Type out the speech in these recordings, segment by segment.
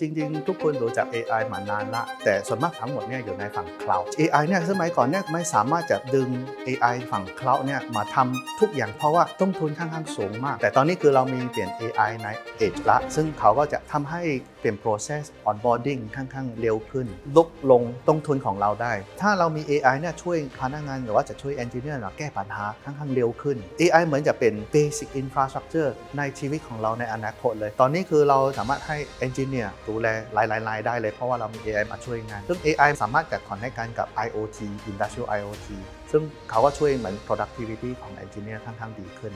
จริง ๆ ทุกคนรู้จัก AI มานานละ แต่ส่วนมากทั้งหมดเนี่ยอยู่ในฝั่ง cloud AI เนี่ยสมัยก่อนเนี่ยไม่สามารถจะดึง AI ฝั่ง cloud เนี่ยมาทำทุกอย่างเพราะว่าต้นทุนค่อนข้างสูงมาก แต่ตอนนี้คือเรามีเปลี่ยน AI ใน Edge ละ ซึ่งเขาก็จะทำให้เปลี่ยน process onboarding ค่อนข้างเร็วขึ้น ลดลงต้นทุนของเราได้ ถ้าเรามี AI เนี่ยช่วยพนักงาน หรือว่าจะช่วย engineer เราแก้ปัญหาค่อนข้างเร็วขึ้น AI เหมือนจะเป็น basic infrastructure ในชีวิตของเราในอนาคตเลย ตอนนี้คือเราสามารถให้ engineer ดูแลหลายๆรายได้เลย เพราะว่าเรามี AI มาช่วยงาน ซึ่ง AI สามารถจะ connect กันกับ IoT industrial IoT ซึ่งเขาก็ช่วยเหมือน productivity ของ engineer ค่อนข้างดีขึ้น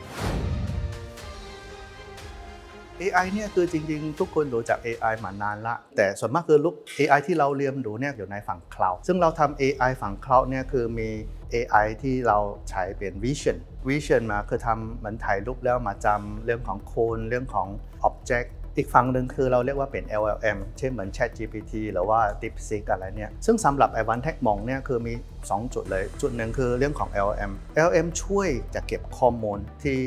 AI เนี่ยคือจริงๆ ทุกคนรู้จัก AI มานานละ แต่ส่วนมากคือลูก AI ที่เราเรียนรู้เนี่ยอยู่ในฝั่ง cloud ซึ่งเราทำ AI ฝั่ง cloud เนี่ยคือมี AI ที่เราใช้เป็น vision vision มาคือทำเหมือนถ่ายรูปแล้วมาจำเรื่องของโคนเรื่องของ object อีกฝั่งหนึ่งคือเราเรียกว่าเป็น LLM เช่นเหมือน Chat GPT หรือว่า DeepSeek อะไรเนี่ย ซึ่งสำหรับ a d v a n t e c h มองเนี่ยคือมี 2 จุดเลย จุดหนึ่งคือเรื่องของ LLM LLM ช่วยจะเก็บข้อมูลที่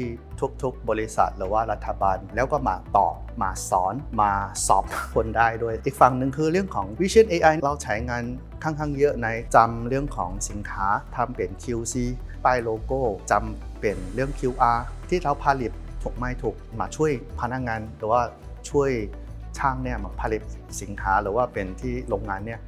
ทุกๆ บริษัทหรือว่ารัฐบาล แล้วก็มาตอบมาสอนมาสอบคนได้ด้วย อีกฝั่งหนึ่งคือเรื่องของ Vision AI เราใช้งานค่อนข้างเยอะในจำเรื่องของสินค้าทำเป็น QC ป้ายโลโก้จำเป็นเรื่อง QR ที่เราผลิตถูกไม่ถูกมาช่วยพนักงานหรือว่า ช่วยช่างเนี่ยมาผลิตสินค้าหรือว่าเป็นที่โรงงานเนี่ย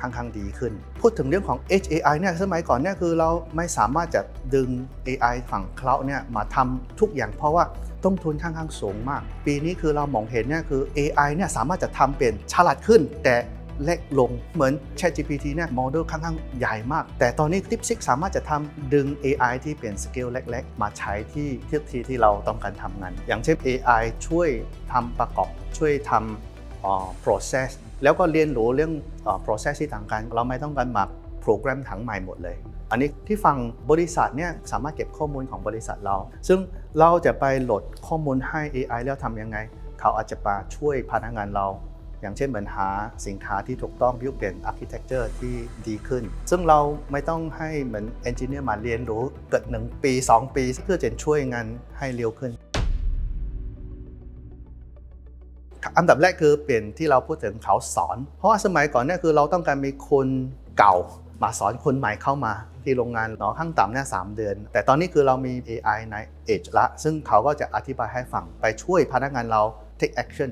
ค่อนข้างดีขึ้น พูดถึงเรื่องของ HAI เนี่ยสมัยก่อนเนี่ยคือเราไม่สามารถจะดึง AI ฝั่งเคล้าเนี่ยมาทำทุกอย่างเพราะว่าต้นทุนค่อนข้างสูงมาก ปีนี้คือเรามองเห็นเนี่ยคือ AI เนี่ยสามารถจะทำเป็นฉลาดขึ้น แต่ เล็กลงเหมือน ChatGPT เนี่ยโมเดลค่อนข้างใหญ่มาก แต่ตอนนี้ DeepSeek สามารถจะทำดึง AI ที่เป็นสเกลเล็ก ๆ มาใช้ที่ที่ที่ที่เราต้องการทำงาน อย่างเช่น AI ช่วยทำประกอบ ช่วยทำ process แล้วก็เรียนรู้เรื่อง process ที่ต่างกัน เราไม่ต้องการมาโปรแกรมทั้งใหม่หมดเลย อันนี้ที่ฟังบริษัทเนี่ยสามารถเก็บข้อมูลของบริษัทเรา ซึ่งเราจะไปโหลดข้อมูลให้ AI แล้วทำยังไง เขาอาจจะมาช่วยพนักงานเรา อย่างเช่นเหมือนหาสินค้าที่ถูกต้องบิวเป็น architecture ที่ดีขึ้น ซึ่งเราไม่ต้องให้เหมือน engineer มาเรียนรู้เกิด 1 ปี 2 ปีเพื่อจะช่วยงานให้เร็วขึ้น อันดับแรกคือเปลี่ยนที่เราพูดถึงเขาสอน เพราะว่าสมัยก่อนเนี่ยคือเราต้องการมีคนเก่ามาสอนคนใหม่เข้ามาที่โรงงานเนาะขั้นต่ำเนี่ยสามเดือน แต่ตอนนี้คือเรามี AI ใน Edge ละ ซึ่งเขาก็จะอธิบายให้ฟังไปช่วยพนักงานเรา take action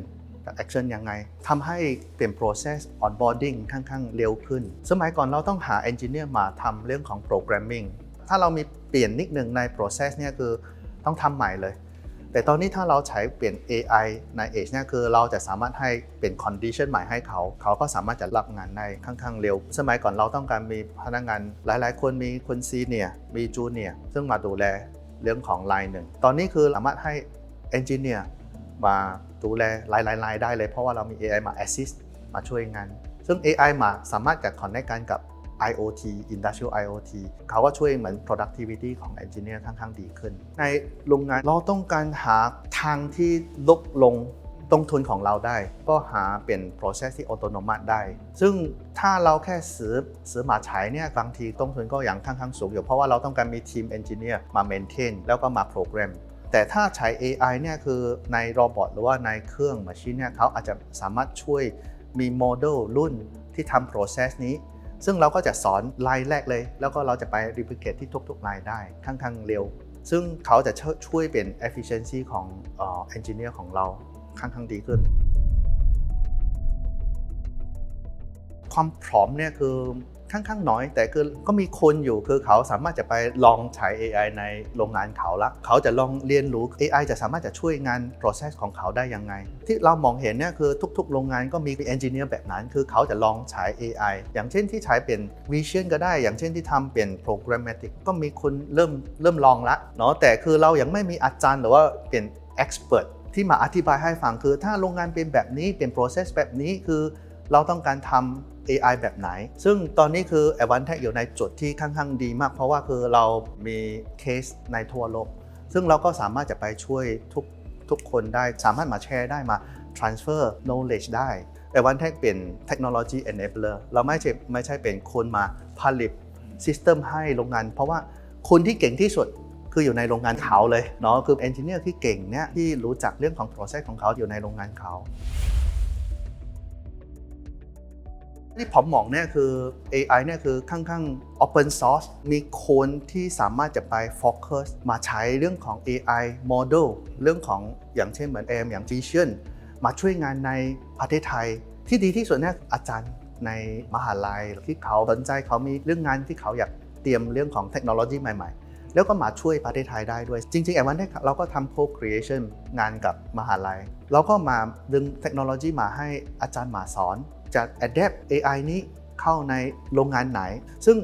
action ยังไงทำให้เปลี่ยน process onboarding ค่อนข้างเร็วขึ้น สมัยก่อนเราต้องหา engineer มาทำเรื่องของ programming ถ้าเรามีเปลี่ยนนิดหนึ่งใน process เนี่ยคือต้องทำใหม่เลย แต่ตอนนี้ถ้าเราใช้เปลี่ยน AI ใน Edge เนี่ยคือเราจะสามารถให้เป็น condition ใหม่ให้เขา เขาก็สามารถจะรับงานได้ค่อนข้างเร็ว สมัยก่อนเราต้องการมีพนักงานหลาย ๆ คนมีคนซีเนียมีจูเนียซึ่งมาดูแลเรื่องของไลน์หนึ่ง ตอนนี้คือสามารถให้ engineer มา ดูแลหลายๆรายได้เลยเพราะว่าเรามี AI มา assist มาช่วยงาน ซึ่ง AI มาสามารถจะ connect กันกับ IoT Industrial IoT เขาก็ช่วยเหมือน productivity ของ engineer ค่อนข้างดีขึ้น ในโรงงานเราต้องการหาทางที่ลดลงต้นทุนของเราได้ ก็หาเป็น process ที่ autonomous ได้ ซึ่งถ้าเราแค่ซื้อซื้อมาใช้เนี่ยบางทีต้นทุนก็ยังค่อนข้างสูงอยู่เพราะว่าเราต้องการมีทีม engineer มา maintain แล้วก็มาโปร แต่ถ้าใช้ AI เนี่ยคือในโรบอทหรือว่าในเครื่อง machine เนี่ยเขาอาจจะสามารถช่วยมีโมเดลรุ่นที่ทำ process นี้ ซึ่งเราก็จะสอนลายแรกเลย แล้วก็เราจะไป replicate ที่ทุกๆลายได้ค่อนข้างเร็ว ซึ่งเขาจะช่วยเป็น efficiency ของเอ่อ engineer ของเราค่อนข้างดีขึ้น ความพร้อมเนี่ยคือ ค่อนข้างน้อย แต่คือก็มีคนอยู่คือเขาสามารถจะไปลองใช้ AI ในโรงงานเขาละเขาจะลองเรียนรู้ AI จะสามารถจะช่วยงาน process ของเขาได้ยังไง ที่เรามองเห็นเนี่ยคือทุกๆ โรงงานก็มี engineer แบบนั้น คือเขาจะลองใช้ AI อย่างเช่นที่ใช้เป็น vision ก็ได้ อย่างเช่นที่ทำเป็น programmatic ก็มีคนเริ่มเริ่มลองละเนาะแต่คือเรายังไม่มีอาจารย์หรือว่าเป็น expert ที่มาอธิบายให้ฟังคือ ถ้าโรงงานเป็นแบบนี้เป็น process แบบนี้คือเราต้องการทำ AI แบบไหน ซึ่งตอนนี้คือ a d v a n t e c h อยู่ในจุดที่ค่อนข้างดีมาก เพราะว่าคือเรามีเคสในทั่วโลก ซึ่งเราก็สามารถจะไปช่วยทุกทุกคนได้ สามารถมาแชร์ได้มา transfer knowledge ได้ a d v a n t e c h เป็น technology enabler เราไม่ใช่ไม่ใช่เป็นคนมาผลิต system ให้โรงงาน เพราะว่าคนที่เก่งที่สุดคืออยู่ในโรงงานเขาเลยเนาะคือ engineer ที่เก่งเนี่ยที่รู้จักเรื่องของ process ของเขาอยู่ในโรงงานเขา ที่ผมมองเนี่ยคือ AI เนี่ยคือค่อนข้าง open source มีคนที่สามารถจะไป focus มาใช้เรื่องของ AI model เรื่องของอย่างเช่นเหมือน AM อย่าง Vision มาช่วยงานในประเทศไทย ที่ดีที่สุดเนี่ยอาจารย์ในมหาลัยที่เขาสนใจเขามีเรื่องงานที่เขาอยากเตรียมเรื่องของเทคโนโลยีใหม่ๆ แล้วก็มาช่วยประเทศไทยได้ด้วย จริงๆแอวันนี่ยเราก็ทำ co-creation งานกับมหาลัยเราก็มาดึงเทคโนโลยีมาให้อาจารย์มาสอน จะ adapt AI นี้เข้าในโรงงานไหน ซึ่ง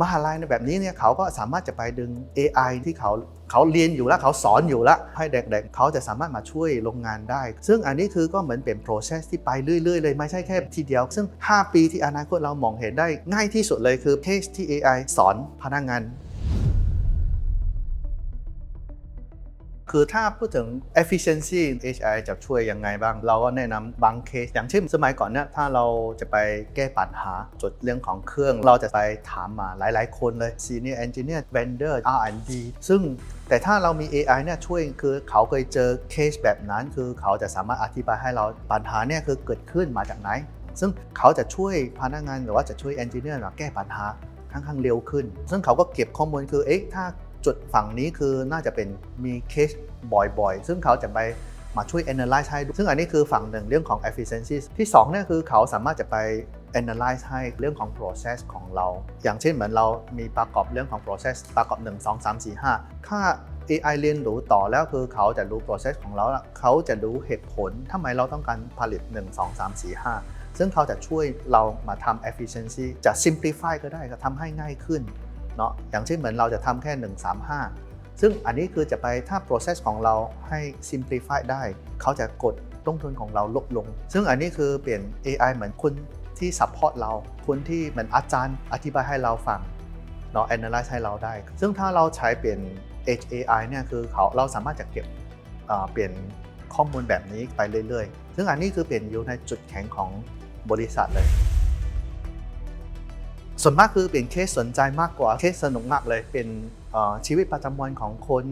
มหาลัยในแบบนี้เนี่ยเขาก็สามารถจะไปดึง AI ที่เขาเขาเรียนอยู่แล้วเขาสอนอยู่แล้ว ให้เด็กๆเขาจะสามารถมาช่วยโรงงานได้ ซึ่งอันนี้คือก็เหมือนเป็น process ที่ไปเรื่อยๆเลยไม่ใช่แค่ทีเดียว ซึ่ง 5 ปีที่อนาคตเรามองเห็นได้ง่ายที่สุดเลยคือ case ที่ AI สอนพนักงาน คือถ้าพูดถึง efficiency AI จะช่วยยังไงบ้าง เราก็แนะนำบางเคส อย่างเช่นสมัยก่อนเนี่ยถ้าเราจะไปแก้ปัญหาจุดเรื่องของเครื่อง เราจะไปถามมาหลาย ๆ คนเลย senior engineer vendor R&D ซึ่งแต่ถ้าเรามี AI เนี่ยช่วยคือเขาเคยเจอเคสแบบนั้น คือเขาจะสามารถอธิบายให้เราปัญหาเนี่ยคือเกิดขึ้นมาจากไหน ซึ่งเขาจะช่วยพนักงานหรือว่าจะช่วย engineer มาแก้ปัญหาค่อนข้างเร็วขึ้น ซึ่งเขาก็เก็บข้อมูลคือเอ๊ะถ้า จุดฝั่งนี้คือน่าจะเป็นมีเคสบ่อยๆ ซึ่งเขาจะไปมาช่วย analyze ให้ ซึ่งอันนี้คือฝั่งหนึ่งเรื่องของ efficiency ที่2เนี่ยคือเขาสามารถจะไป analyze ให้เรื่องของ process ของเรา อย่างเช่นเหมือนเรามีประกอบเรื่องของ process ประกอบ 1 2 3 4 5ถ้า AI เรียนรู้ต่อแล้วคือเขาจะรู้ process ของเรา เขาจะรู้เหตุผลทำไมเราต้องการผลิต 1 2 3 4 5 ซึ่งเขาจะช่วยเรามาทำ efficiency จะ simplify ก็ได้ก็ทำให้ง่ายขึ้น เนาะอย่างเช่นเหมือนเราจะทำแค่ 1 3 5 ซึ่งอันนี้คือจะไปถ้า process ของเราให้ simplify ได้ เขาจะกดต้นทุนของเราลดลง ซึ่งอันนี้คือเปลี่ยน AI เหมือนคนที่ support เรา คนที่เหมือนอาจารย์อธิบายให้เราฟังเนาะ analyze ให้เราได้ ซึ่งถ้าเราใช้เปลี่ยน Edge AI เนี่ยคือเขาเราสามารถจะเก็บเอ่อเปลี่ยนข้อมูลแบบนี้ไปเรื่อยๆ ซึ่งอันนี้คือเปลี่ยนอยู่ในจุดแข็งของบริษัทเลย ส่วนมากคือเป็นเคสสนใจมากกว่าเคสสนุกมากเลยเป็นชีวิตประจำวันของคน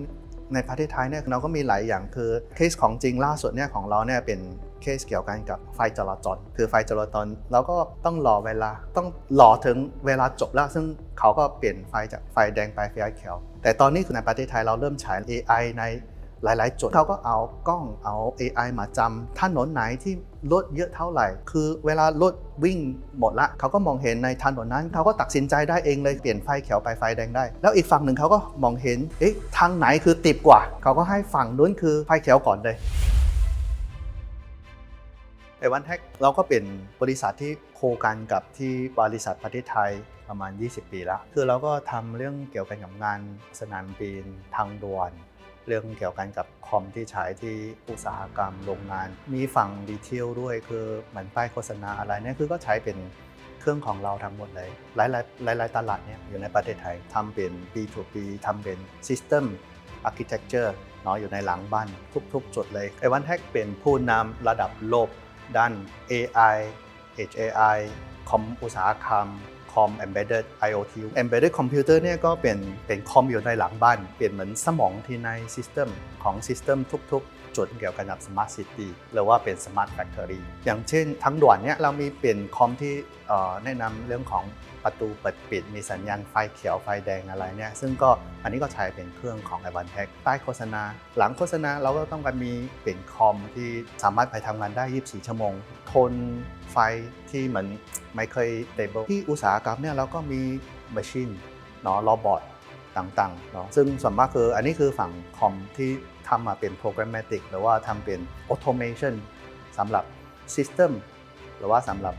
ในประเทศไทยเนี่ยเราก็มีหลายอย่างคือเคสของจริงล่าสุดเนี่ยของเราเนี่ยเป็นเคสเกี่ยวกันกับไฟจราจรคือไฟจราจรเราก็ต้องรอเวลาต้องรอถึงเวลาจบแล้ว ซึ่งเขาก็เปลี่ยนไฟจากไฟแดงไปไฟเขียว แต่ตอนนี้คือในประเทศไทยเราเริ่มใช้ AI ใน หลายๆ จุดเขาก็เอากล้องเอา AI มาจำถนนไหนที่รถเยอะเท่าไหร่ คือเวลารถวิ่งหมดละเขาก็มองเห็นในถนนนั้นเขาก็ตัดสินใจได้เองเลยเปลี่ยนไฟเขียวไปไฟแดงได้ แล้วอีกฝั่งหนึ่งเขาก็มองเห็นเอ๊ะทางไหนคือติดกว่า เขาก็ให้ฝั่งนู้นคือไฟเขียวก่อนเลยไอวันแท็กเราก็เป็นบริษัทที่โคกันกับที่บริษัทประเทศไทยประมาณ 20 ปีแล้ว คือเราก็ทำเรื่องเกี่ยวกันกับงานสนามบินทางด่วน เรื่องเกี่ยวกันกับคอมที่ใช้ที่อุตสาหกรรมโรงงาน มีฝั่งดีเทลด้วยคือเหมือนป้ายโฆษณาอะไรเนี่ยคือก็ใช้เป็นเครื่องของเราทั้งหมดเลย หลายๆหลายๆตลาดเนี่ยอยู่ในประเทศไทยทำเป็น B2B ทำเป็น System Architecture เนาะอยู่ในหลังบ้านทุกๆจุดเลยไอวันแท็กเป็นผู้นำระดับโลกด้าน AI HAI คอมอุตสาหกรรม อม embedded IoT embedded computer เนี่ยก็เป็นเป็นคอมอยู่ในหลังบ้าน เปลี่ยนเหมือนสมองที่ใน system ของ system ทุกๆ จุดเกี่ยวกับ smart city หรือว่าเป็น smart factory อย่างเช่นทั้งด่วนเนี่ยเรามีเปลี่ยนคอมที่แนะนำเรื่องของประตูเปิดปิด มีสัญญาณไฟเขียวไฟแดงอะไรเนี่ยซึ่งก็อันนี้ก็ใช้เป็นเครื่องของ a v a n t e c h ป้โฆษณา หลังโฆษณาเราก็ต้องการมีเป็นคอมที่สามารถไปทำงานได้ 24 ชั่วโมง ทนไฟที่เหมือนไม่เคย stable ที่อุตสาหกรรมเนี่ยเราก็มี machine เนาะ robot ต่างๆเนาะซึ่งส่วนมากคืออันนี้คือฝั่งคอมที่ ทำมาเป็น programmatic หรือว่าทำเป็น automation สำหรับ system หรือว่าสำหรับ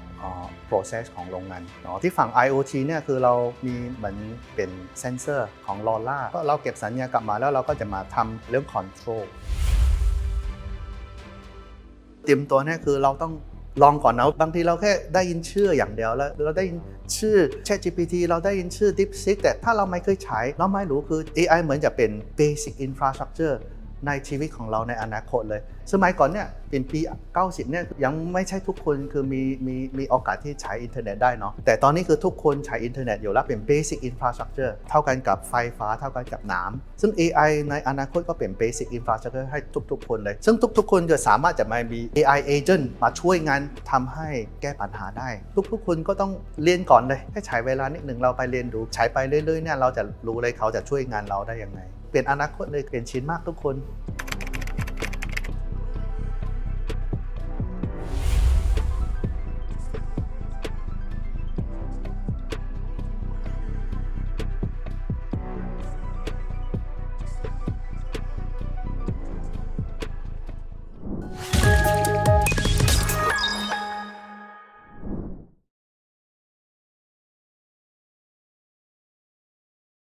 process ของโรงงานเนาะที่ฝั่ง IoT เนี่ยคือเรามีเหมือนเป็นเซนเซอร์ของ LoRa ก็เราเก็บสัญญาณกลับมาแล้วเราก็จะมาทำเรื่อง control เตรียมตัวเนี่ยคือเราต้องลองก่อนนะบางทีเราแค่ได้ยินชื่ออย่างเดียวแล้วเราได้ยินชื่อ ChatGPT เราได้ยินชื่อ DeepSeek แต่ถ้าเราไม่เคยใช้ เราไม่รู้คือ AI เหมือนจะเป็น basic infrastructure ในชีวิตของเราในอนาคตเลย สมัยก่อนเนี่ย เป็นปี 90 เนี่ยยังไม่ใช่ทุกคนคือมีมีมีโอกาสที่ใช้อินเทอร์เน็ตได้เนาะแต่ตอนนี้คือทุกคนใช้อินเทอร์เน็ตอยู่แล้วเป็น basic infrastructure เท่ากันกับไฟฟ้าเท่ากันกับน้ำซึ่ง AI ในอนาคตก็เป็น basic infrastructure ให้ทุก ๆ คนเลย ซึ่งทุก ๆ คนจะสามารถจะมามี AI agent มาช่วยงานทำให้แก้ปัญหาได้ ทุก ๆ คนก็ต้องเรียนก่อนเลยให้ใช้เวลานิดหนึ่งเราไปเรียนดูใช้ไปเรื่อยๆเนี่ยเราจะรู้เลยเขาจะช่วยงานเราได้ยังไง เปลี่ยนอนาคตเลยเปลี่ยนชิ้นมากทุกคน